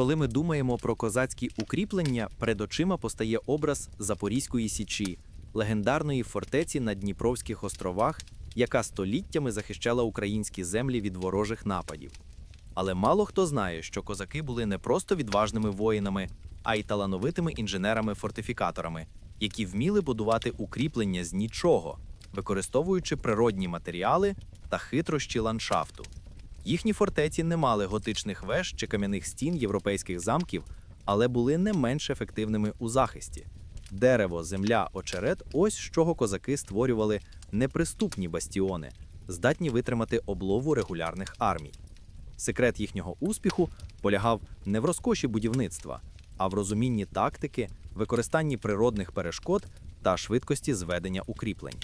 Коли ми думаємо про козацькі укріплення, перед очима постає образ Запорізької січі, легендарної фортеці на Дніпровських островах, яка століттями захищала українські землі від ворожих нападів. Але мало хто знає, що козаки були не просто відважними воїнами, а й талановитими інженерами-фортифікаторами, які вміли будувати укріплення з нічого, використовуючи природні матеріали та хитрощі ландшафту. Їхні фортеці не мали готичних веж чи кам'яних стін європейських замків, але були не менш ефективними у захисті. Дерево, земля, очерет ось з чого козаки створювали неприступні бастіони, здатні витримати облову регулярних армій. Секрет їхнього успіху полягав не в розкоші будівництва, а в розумінні тактики, використанні природних перешкод та швидкості зведення укріплень.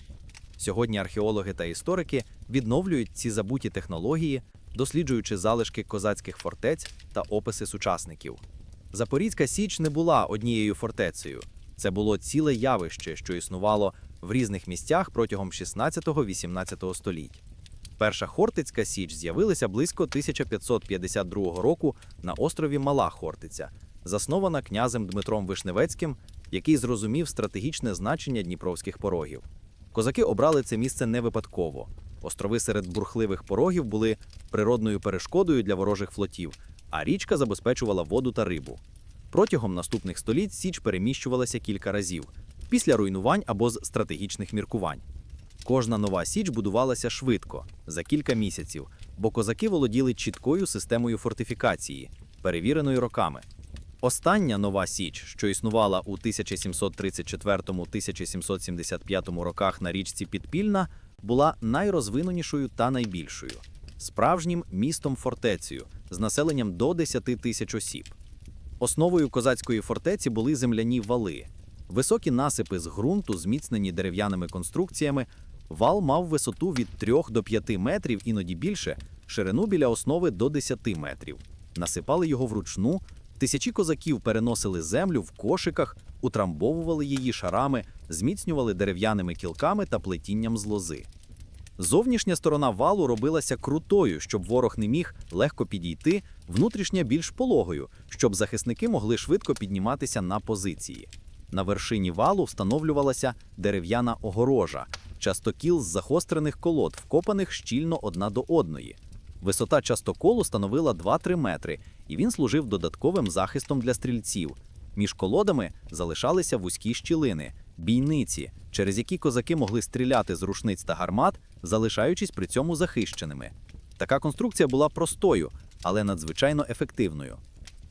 Сьогодні археологи та історики відновлюють ці забуті технології, досліджуючи залишки козацьких фортець та описи сучасників. Запорізька Січ не була однією фортецею. Це було ціле явище, що існувало в різних місцях протягом 16-18 століть. Перша Хортицька Січ з'явилася близько 1552 року на острові Мала Хортиця, заснована князем Дмитром Вишневецьким, який зрозумів стратегічне значення дніпровських порогів. Козаки обрали це місце не випадково. Острови серед бурхливих порогів були природною перешкодою для ворожих флотів, а річка забезпечувала воду та рибу. Протягом наступних століть Січ переміщувалася кілька разів після руйнувань або з стратегічних міркувань. Кожна нова січ будувалася швидко, за кілька місяців, бо козаки володіли чіткою системою фортифікації, перевіреною роками. Остання нова січ, що існувала у 1734-1775 роках на річці Підпільна, була найрозвиненішою та найбільшою справжнім містом фортецею з населенням до 10 тисяч осіб. Основою козацької фортеці були земляні вали. Високі насипи з ґрунту, зміцнені дерев'яними конструкціями, вал мав висоту від 3 до 5 метрів, іноді більше, ширину біля основи до 10 метрів. Насипали його вручну. Тисячі козаків переносили землю в кошиках, утрамбовували її шарами, зміцнювали дерев'яними кілками та плетінням з лози. Зовнішня сторона валу робилася крутою, щоб ворог не міг легко підійти, внутрішня більш пологою, щоб захисники могли швидко підніматися на позиції. На вершині валу встановлювалася дерев'яна огорожа, частокіл з загострених колод, вкопаних щільно одна до одної. Висота частоколу становила 2-3 метри, і він служив додатковим захистом для стрільців. Між колодами залишалися вузькі щілини, бійниці, через які козаки могли стріляти з рушниць та гармат, залишаючись при цьому захищеними. Така конструкція була простою, але надзвичайно ефективною.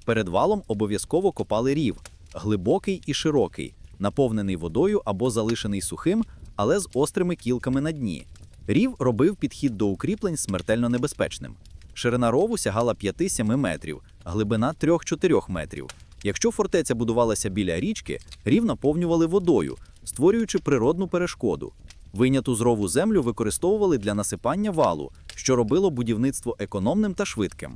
Перед валом обов'язково копали рів, глибокий і широкий, наповнений водою або залишений сухим, але з острими кілками на дні. Рів робив підхід до укріплень смертельно небезпечним. Ширина рову сягала 5-7 метрів, глибина 3-4 метрів. Якщо фортеця будувалася біля річки, рів наповнювали водою, створюючи природну перешкоду. Вийняту з рову землю використовували для насипання валу, що робило будівництво економним та швидким.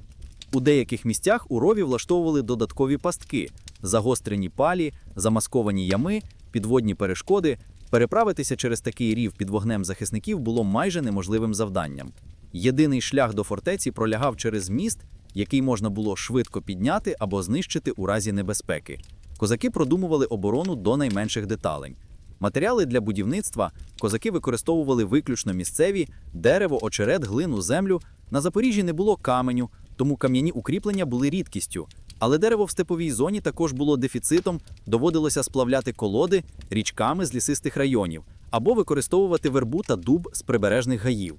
У деяких місцях у рові влаштовували додаткові пастки, загострені палі, замасковані ями, підводні перешкоди. Переправитися через такий рів під вогнем захисників було майже неможливим завданням. Єдиний шлях до фортеці пролягав через міст, який можна було швидко підняти або знищити у разі небезпеки. Козаки продумували оборону до найменших деталей. Матеріали для будівництва козаки використовували виключно місцеві дерево, очерет, глину, землю. На Запоріжжі не було каменю, тому кам'яні укріплення були рідкістю. Але дерево в степовій зоні також було дефіцитом, доводилося сплавляти колоди річками з лісистих районів або використовувати вербу та дуб з прибережних гаїв.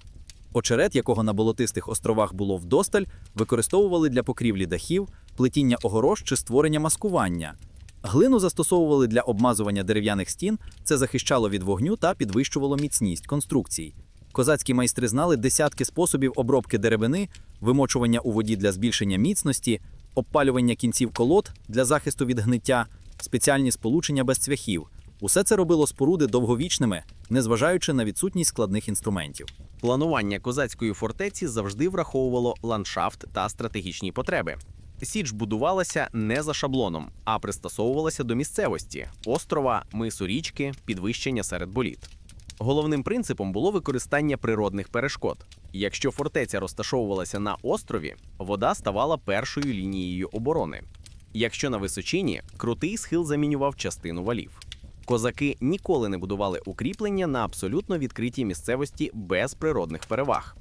Очерет, якого на болотистих островах було вдосталь, використовували для покрівлі дахів, плетіння огорож чи створення маскування. Глину застосовували для обмазування дерев'яних стін, це захищало від вогню та підвищувало міцність конструкцій. Козацькі майстри знали десятки способів обробки деревини, вимочування у воді для збільшення міцності, обпалювання кінців колод для захисту від гниття, спеціальні сполучення без цвяхів. Усе це робило споруди довговічними, незважаючи на відсутність складних інструментів. Планування козацької фортеці завжди враховувало ландшафт та стратегічні потреби. Січ будувалася не за шаблоном, а пристосовувалася до місцевості острова, мису річки, підвищення серед боліт. Головним принципом було використання природних перешкод. Якщо фортеця розташовувалася на острові, вода ставала першою лінією оборони. Якщо на височині, крутий схил замінював частину валів. Козаки ніколи не будували укріплення на абсолютно відкритій місцевості без природних переваг.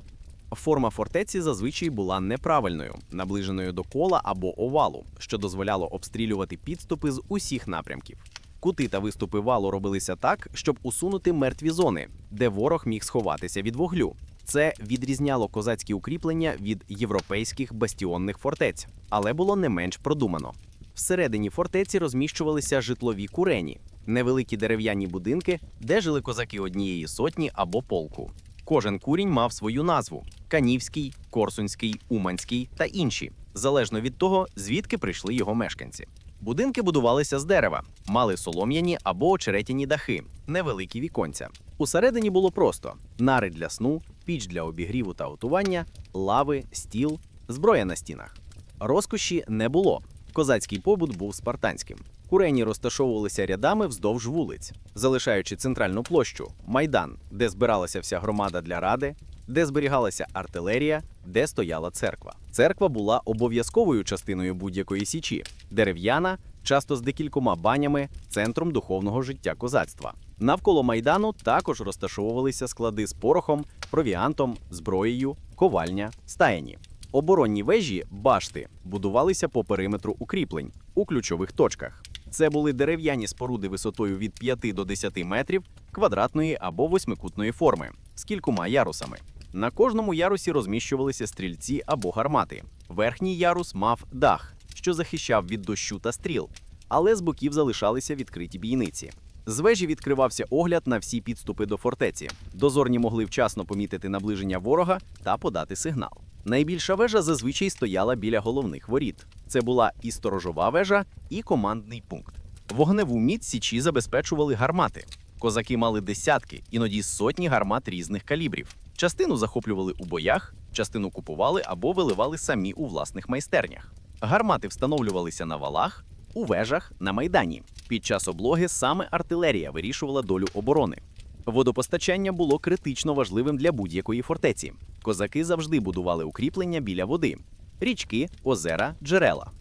Форма фортеці зазвичай була неправильною, наближеною до кола або овалу, що дозволяло обстрілювати підступи з усіх напрямків. Кути та виступи валу робилися так, щоб усунути мертві зони, де ворог міг сховатися від вуглю. Це відрізняло козацькі укріплення від європейських бастіонних фортець, але було не менш продумано. Всередині фортеці розміщувалися житлові курені, невеликі дерев'яні будинки, де жили козаки однієї сотні або полку. Кожен курінь мав свою назву: Канівський, Корсунський, Уманський та інші, залежно від того, звідки прийшли його мешканці. Будинки будувалися з дерева, мали солом'яні або очеретяні дахи, невеликі віконця. Усередині було просто: нари для сну, піч для обігріву та готування, лави, стіл, зброя на стінах. Розкоші не було. Козацький побут був спартанським. Курені розташовувалися рядами вздовж вулиць, залишаючи центральну площу майдан, де збиралася вся громада для ради, де зберігалася артилерія, де стояла церква. Церква була обов'язковою частиною будь-якої січі, дерев'яна, часто з декількома банями, центром духовного життя козацтва. Навколо майдану також розташовувалися склади з порохом, провіантом, зброєю, ковальня, стаяні. Оборонні вежі башти будувалися по периметру укріплень у ключових точках. Це були дерев'яні споруди висотою від 5 до 10 метрів, квадратної або восьмикутної форми з кількома ярусами. На кожному ярусі розміщувалися стрільці або гармати. Верхній ярус мав дах, що захищав від дощу та стріл, але з боків залишалися відкриті бійниці. З вежі відкривався огляд на всі підступи до фортеці. Дозорні могли вчасно помітити наближення ворога та подати сигнал. Найбільша вежа зазвичай стояла біля головних воріт. Це була і сторожова вежа, і командний пункт. Вогневу міць січі забезпечували гармати. Козаки мали десятки, іноді сотні гармат різних калібрів. Частину захоплювали у боях, частину купували або виливали самі у власних майстернях. Гармати встановлювалися на валах, у вежах на майдані. Під час облоги саме артилерія вирішувала долю оборони. Водопостачання було критично важливим для будь-якої фортеці. Козаки завжди будували укріплення біля води: річки, озера, джерела.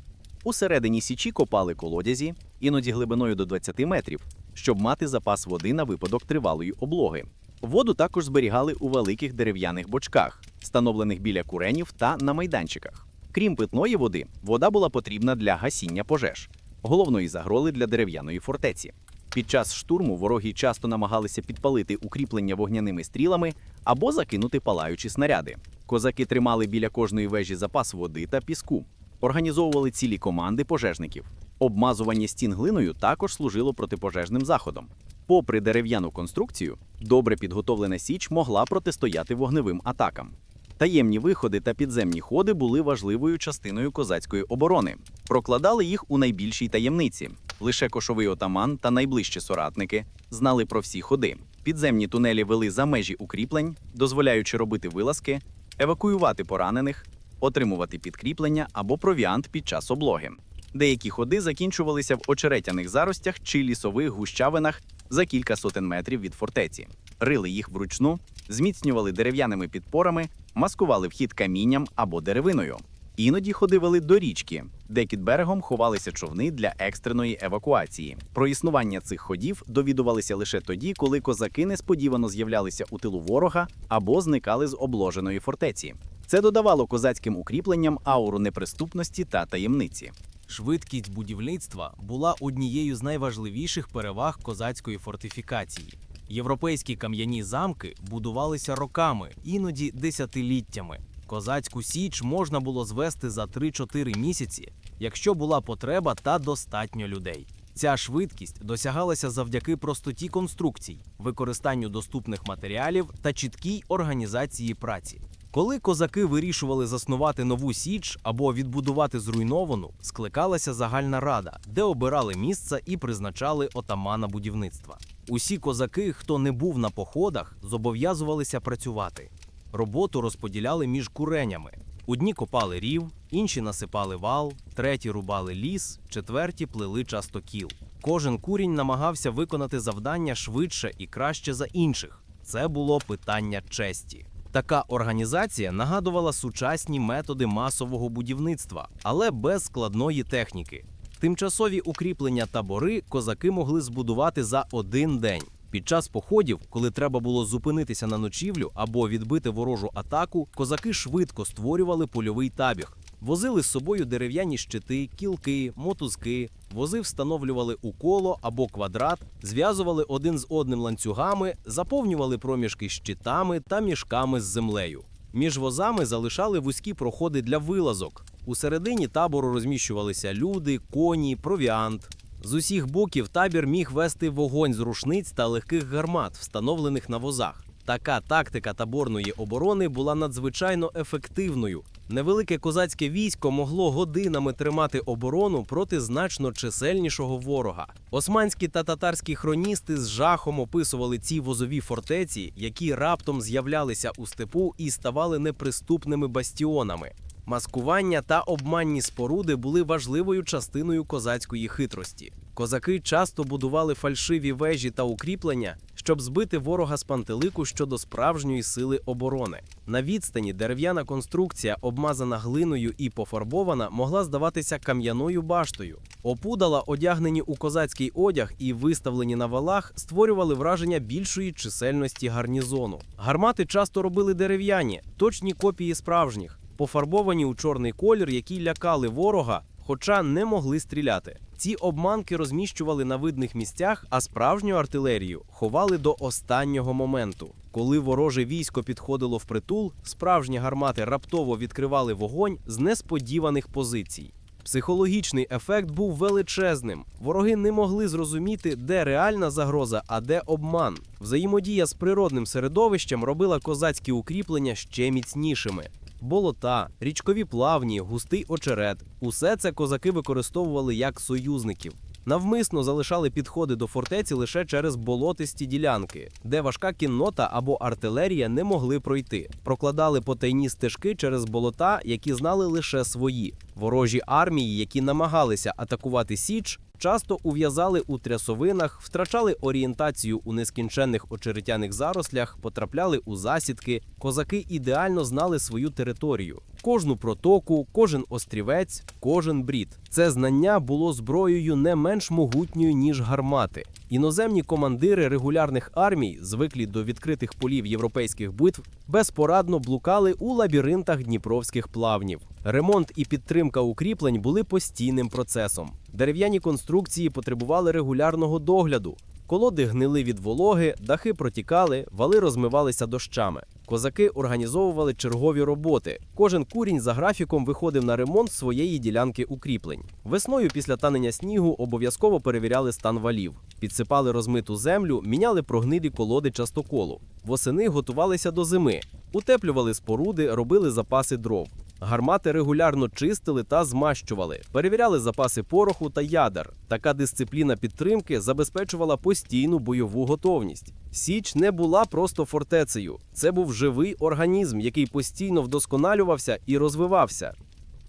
Усередині січі копали колодязі, іноді глибиною до 20 метрів, щоб мати запас води на випадок тривалої облоги. Воду також зберігали у великих дерев'яних бочках, встановлених біля куренів та на майданчиках. Крім питної води, вода була потрібна для гасіння пожеж, головної загрози для дерев'яної фортеці. Під час штурму вороги часто намагалися підпалити укріплення вогняними стрілами або закинути палаючі снаряди. Козаки тримали біля кожної вежі запас води та піску, організовували цілі команди пожежників. Обмазування стін глиною також служило протипожежним заходом. Попри дерев'яну конструкцію, добре підготовлена січ могла протистояти вогневим атакам. Таємні виходи та підземні ходи були важливою частиною козацької оборони. Прокладали їх у найбільшій таємниці. Лише кошовий отаман та найближчі соратники знали про всі ходи. Підземні тунелі вели за межі укріплень, дозволяючи робити вилазки, евакуювати поранених, отримувати підкріплення або провіант під час облоги. Деякі ходи закінчувалися в очеретяних заростях чи лісових гущавинах за кілька сотень метрів від фортеці. Рили їх вручну, зміцнювали дерев'яними підпорами, маскували вхід камінням або деревиною. Іноді ходи вели до річки, де під берегом ховалися човни для екстреної евакуації. Про існування цих ходів довідувалися лише тоді, коли козаки несподівано з'являлися у тилу ворога або зникали з обложеної фортеці. Це додавало козацьким укріпленням ауру неприступності та таємниці. Швидкість будівництва була однією з найважливіших переваг козацької фортифікації. Європейські кам'яні замки будувалися роками, іноді десятиліттями. Козацьку січ можна було звести за 3-4 місяці, якщо була потреба та достатньо людей. Ця швидкість досягалася завдяки простоті конструкцій, використанню доступних матеріалів та чіткій організації праці. Коли козаки вирішували заснувати нову січ або відбудувати зруйновану, скликалася загальна рада, де обирали місце і призначали отамана будівництва. Усі козаки, хто не був на походах, зобов'язувалися працювати. Роботу розподіляли між куренями. Одні копали рів, інші насипали вал, треті рубали ліс, четверті плели частокіл. Кожен курінь намагався виконати завдання швидше і краще за інших. Це було питання честі. Така організація нагадувала сучасні методи масового будівництва, але без складної техніки. Тимчасові укріплення табори козаки могли збудувати за один день. Під час походів, коли треба було зупинитися на ночівлю або відбити ворожу атаку, козаки швидко створювали польовий табір. Возили з собою дерев'яні щити, кілки, мотузки, вози встановлювали у коло або квадрат, зв'язували один з одним ланцюгами, заповнювали проміжки щитами та мішками з землею. Між возами залишали вузькі проходи для вилазок. У середині табору розміщувалися люди, коні, провіант. З усіх боків табір міг вести вогонь з рушниць та легких гармат, встановлених на возах. Така тактика таборної оборони була надзвичайно ефективною. Невелике козацьке військо могло годинами тримати оборону проти значно чисельнішого ворога. Османські та татарські хроністи з жахом описували ці возові фортеці, які раптом з'являлися у степу і ставали неприступними бастіонами. Маскування та обманні споруди були важливою частиною козацької хитрості. Козаки часто будували фальшиві вежі та укріплення, щоб збити ворога з пантелику щодо справжньої сили оборони. На відстані дерев'яна конструкція, обмазана глиною і пофарбована, могла здаватися кам'яною баштою. Опудала, одягнені у козацький одяг і виставлені на валах, створювали враження більшої чисельності гарнізону. Гармати часто робили дерев'яні, точні копії справжніх пофарбовані у чорний колір, які лякали ворога, хоча не могли стріляти. Ці обманки розміщували на видних місцях, а справжню артилерію ховали до останнього моменту. Коли вороже військо підходило в притул, справжні гармати раптово відкривали вогонь з несподіваних позицій. Психологічний ефект був величезним. Вороги не могли зрозуміти, де реальна загроза, а де обман. Взаємодія з природним середовищем робила козацькі укріплення ще міцнішими. Болота, річкові плавні, густий очерет усе це козаки використовували як союзників. Навмисно залишали підходи до фортеці лише через болотисті ділянки, де важка кіннота або артилерія не могли пройти. Прокладали потайні стежки через болота, які знали лише свої. Ворожі армії, які намагалися атакувати Січ, часто ув'язали у трясовинах, втрачали орієнтацію у нескінченних очеретяних зарослях, потрапляли у засідки. Козаки ідеально знали свою територію, кожну протоку, кожен острівець, кожен брід. Це знання було зброєю не менш могутньою ніж гармати. Іноземні командири регулярних армій, звиклі до відкритих полів європейських битв, безпорадно блукали у лабіринтах дніпровських плавнів. Ремонт і підтримка укріплень були постійним процесом. Дерев'яні конструкції потребували регулярного догляду. Колоди гнили від вологи, дахи протікали, вали розмивалися дощами. Козаки організовували чергові роботи. Кожен курінь за графіком виходив на ремонт своєї ділянки укріплень. Весною після танення снігу обов'язково перевіряли стан валів, підсипали розмиту землю, міняли прогнилі колоди частоколу. Восени готувалися до зими, утеплювали споруди, робили запаси дров. Гармати регулярно чистили та змащували, перевіряли запаси пороху та ядер. Така дисципліна підтримки забезпечувала постійну бойову готовність. Січ не була просто фортецею, це був живий організм, який постійно вдосконалювався і розвивався.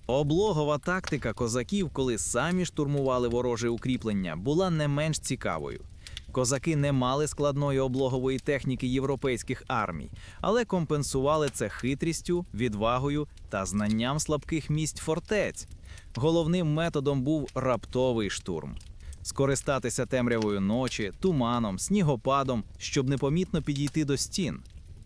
Облогова тактика козаків, коли самі штурмували вороже укріплення, була не менш цікавою. Козаки не мали складної облогової техніки європейських армій, але компенсували це хитрістю, відвагою та знанням слабких місць фортець. Головним методом був раптовий штурм. Скористатися темрявою ночі, туманом, снігопадом, щоб непомітно підійти до стін.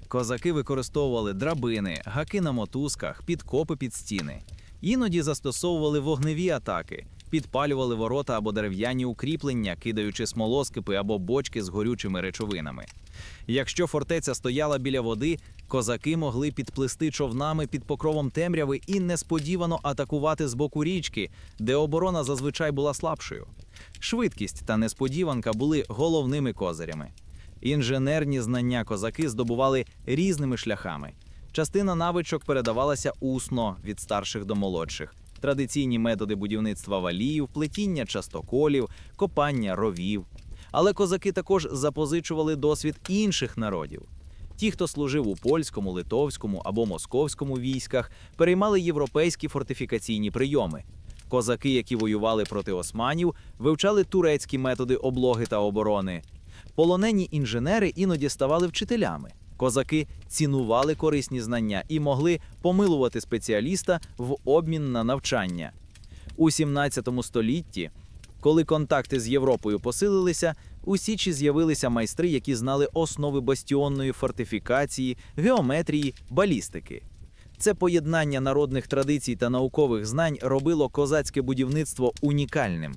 Козаки використовували драбини, гаки на мотузках, підкопи під стіни. Іноді застосовували вогневі атаки, підпалювали ворота або дерев'яні укріплення, кидаючи смолоскипи або бочки з горючими речовинами. Якщо фортеця стояла біля води, козаки могли підплисти човнами під покровом темряви і несподівано атакувати з боку річки, де оборона зазвичай була слабшою. Швидкість та несподіванка були головними козирями. Інженерні знання козаки здобували різними шляхами. Частина навичок передавалася усно від старших до молодших. Традиційні методи будівництва валів, плетіння частоколів, копання ровів. Але козаки також запозичували досвід інших народів. Ті, хто служив у польському, литовському або московському військах, переймали європейські фортифікаційні прийоми. Козаки, які воювали проти османів, вивчали турецькі методи облоги та оборони. Полонені інженери іноді ставали вчителями. Козаки цінували корисні знання і могли помилувати спеціаліста в обмін на навчання. У 17 столітті, коли контакти з Європою посилилися, у Січі з'явилися майстри, які знали основи бастіонної фортифікації, геометрії, балістики. Це поєднання народних традицій та наукових знань робило козацьке будівництво унікальним.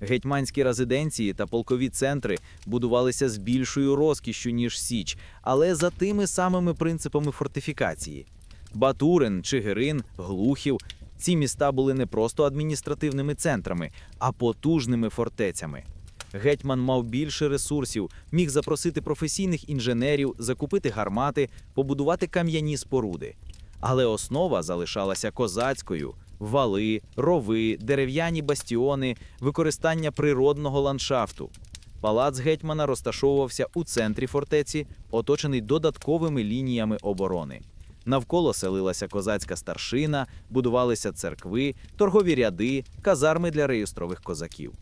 Гетьманські резиденції та полкові центри будувалися з більшою розкішшю, ніж Січ, але за тими самими принципами фортифікації. Батурин, Чигирин, Глухів ці міста були не просто адміністративними центрами, а потужними фортецями. Гетьман мав більше ресурсів, міг запросити професійних інженерів, закупити гармати, побудувати кам'яні споруди. Але основа залишалася козацькою: вали, рови, дерев'яні бастіони, використання природного ландшафту. Палац гетьмана розташовувався у центрі фортеці, оточений додатковими лініями оборони. Навколо селилася козацька старшина, будувалися церкви, торгові ряди, казарми для реєстрових козаків.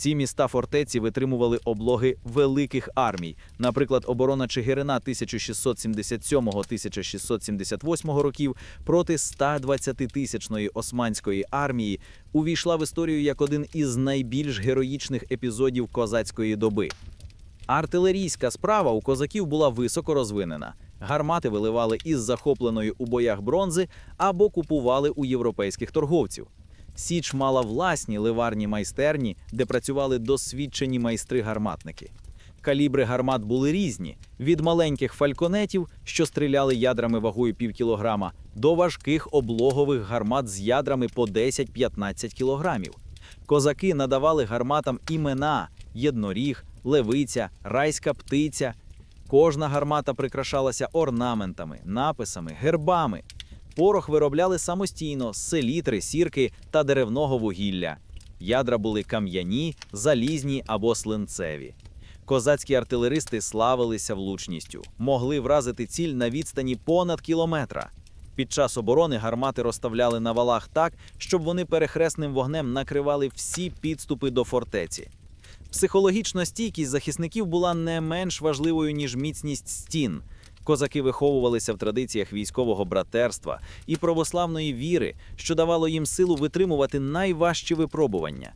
Ці міста фортеці витримували облоги великих армій, наприклад, оборона Чигирина 1677-1678 років проти 120-тисячної османської армії увійшла в історію як один із найбільш героїчних епізодів козацької доби. Артилерійська справа у козаків була високо розвинена. Гармати виливали із захопленої у боях бронзи або купували у європейських торговців. Січ мала власні ливарні майстерні, де працювали досвідчені майстри-гарматники. Калібри гармат були різні: від маленьких фальконетів, що стріляли ядрами вагою пів кілограма, до важких облогових гармат з ядрами по 10-15 кілограмів. Козаки надавали гарматам імена: єдноріг, левиця, райська птиця. Кожна гармата прикрашалася орнаментами, написами, гербами. Порох виробляли самостійно з селітри, сірки та деревного вугілля. Ядра були кам'яні, залізні або слинцеві. Козацькі артилеристи славилися влучністю, могли вразити ціль на відстані понад кілометра. Під час оборони гармати розставляли на валах так, щоб вони перехресним вогнем накривали всі підступи до фортеці. Психологічна стійкість захисників була не менш важливою, ніж міцність стін. Козаки виховувалися в традиціях військового братерства і православної віри, що давало їм силу витримувати найважчі випробування.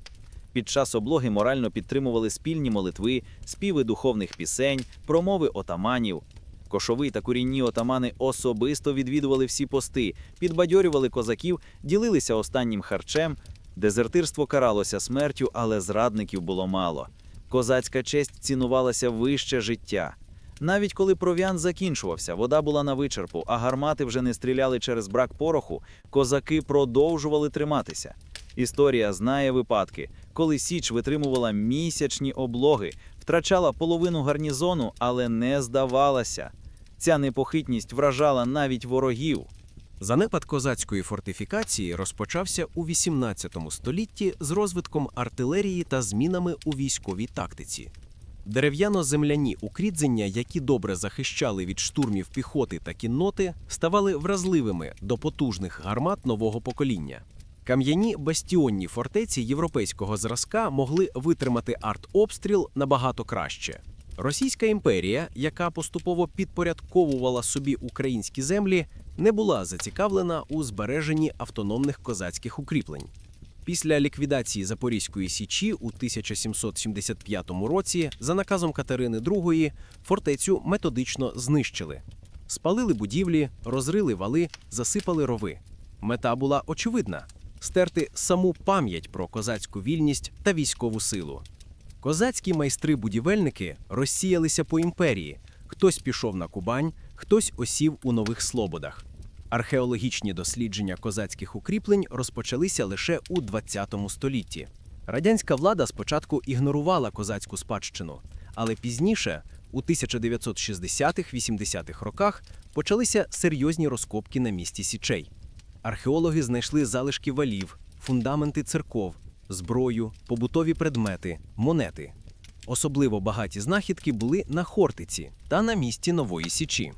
Під час облоги морально підтримували спільні молитви, співи духовних пісень, промови отаманів. Кошовий та курінні отамани особисто відвідували всі пости, підбадьорювали козаків, ділилися останнім харчем. Дезертирство каралося смертю, але зрадників було мало. Козацька честь цінувалася вище життя. Навіть коли провіант закінчувався, вода була на вичерпу, а гармати вже не стріляли через брак пороху, козаки продовжували триматися. Історія знає випадки, коли Січ витримувала місячні облоги, втрачала половину гарнізону, але не здавалася. Ця непохитність вражала навіть ворогів. Занепад козацької фортифікації розпочався у 18 столітті з розвитком артилерії та змінами у військовій тактиці. Дерев'яно-земляні укрідження, які добре захищали від штурмів піхоти та кінноти, ставали вразливими до потужних гармат нового покоління. Кам'яні бастіонні фортеці європейського зразка могли витримати артобстріл набагато краще. Російська імперія, яка поступово підпорядковувала собі українські землі, не була зацікавлена у збереженні автономних козацьких укріплень. Після ліквідації Запорізької січі у 1775 році за наказом Катерини II фортецю методично знищили. Спалили будівлі, розрили вали, засипали рови. Мета була очевидна стерти саму пам'ять про козацьку вільність та військову силу. Козацькі майстри-будівельники розсіялися по імперії. Хтось пішов на Кубань, хтось осів у нових слободах. Археологічні дослідження козацьких укріплень розпочалися лише у 20 столітті. Радянська влада спочатку ігнорувала козацьку спадщину, але пізніше, у 1960-80-х роках, почалися серйозні розкопки на місці Січей. Археологи знайшли залишки валів, фундаменти церков, зброю, побутові предмети, монети. Особливо багаті знахідки були на Хортиці та на місці Нової Січі.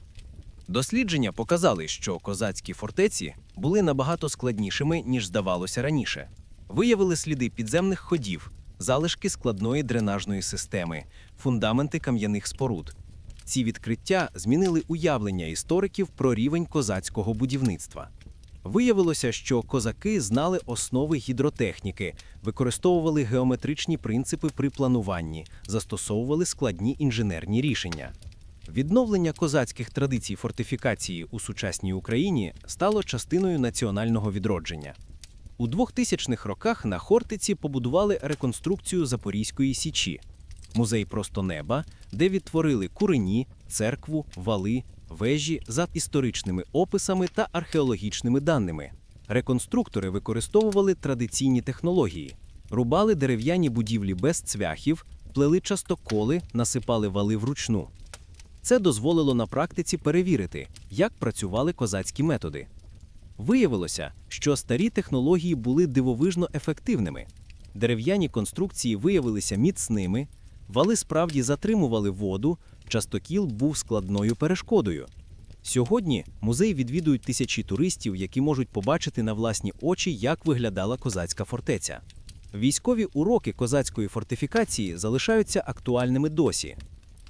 Дослідження показали, що козацькі фортеці були набагато складнішими, ніж здавалося раніше. Виявили сліди підземних ходів, залишки складної дренажної системи, фундаменти кам'яних споруд. Ці відкриття змінили уявлення істориків про рівень козацького будівництва. Виявилося, що козаки знали основи гідротехніки, використовували геометричні принципи при плануванні, застосовували складні інженерні рішення. Відновлення козацьких традицій фортифікації у сучасній Україні стало частиною національного відродження. У 2000-х роках на Хортиці побудували реконструкцію Запорізької січі, музей просто неба, де відтворили курені, церкву, вали, вежі за історичними описами та археологічними даними. Реконструктори використовували традиційні технології, рубали дерев'яні будівлі без цвяхів, плели частоколи, насипали вали вручну. Це дозволило на практиці перевірити, як працювали козацькі методи. Виявилося, що старі технології були дивовижно ефективними. Дерев'яні конструкції виявилися міцними, вали справді затримували воду, частокіл був складною перешкодою. Сьогодні музей відвідують тисячі туристів, які можуть побачити на власні очі, як виглядала козацька фортеця. Військові уроки козацької фортифікації залишаються актуальними досі.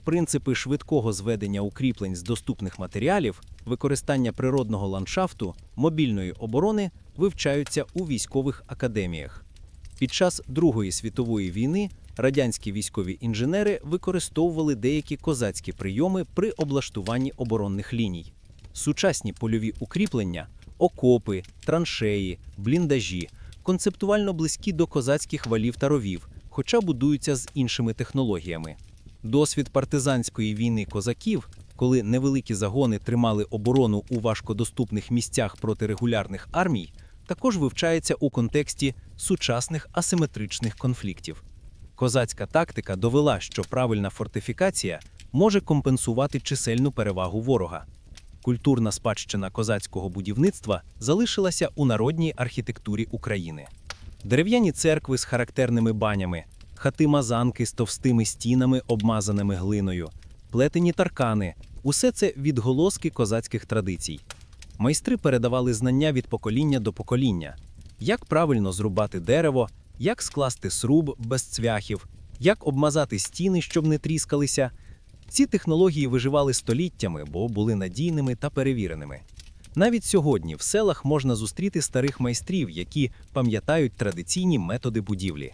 Принципи швидкого зведення укріплень з доступних матеріалів, використання природного ландшафту, мобільної оборони вивчаються у військових академіях. Під час Другої світової війни радянські військові інженери використовували деякі козацькі прийоми при облаштуванні оборонних ліній. Сучасні польові укріплення, окопи, траншеї, бліндажі концептуально близькі до козацьких валів та ровів, хоча будуються з іншими технологіями. Досвід партизанської війни козаків, коли невеликі загони тримали оборону у важкодоступних місцях проти регулярних армій, також вивчається у контексті сучасних асиметричних конфліктів. Козацька тактика довела, що правильна фортифікація може компенсувати чисельну перевагу ворога. Культурна спадщина козацького будівництва залишилася у народній архітектурі України. Дерев'яні церкви з характерними банями, хати-мазанки з товстими стінами, обмазаними глиною, плетені таркани усе це відголоски козацьких традицій. Майстри передавали знання від покоління до покоління, як правильно зрубати дерево, як скласти сруб без цвяхів, як обмазати стіни, щоб не тріскалися. Ці технології виживали століттями, бо були надійними та перевіреними. Навіть сьогодні в селах можна зустріти старих майстрів, які пам'ятають традиційні методи будівлі.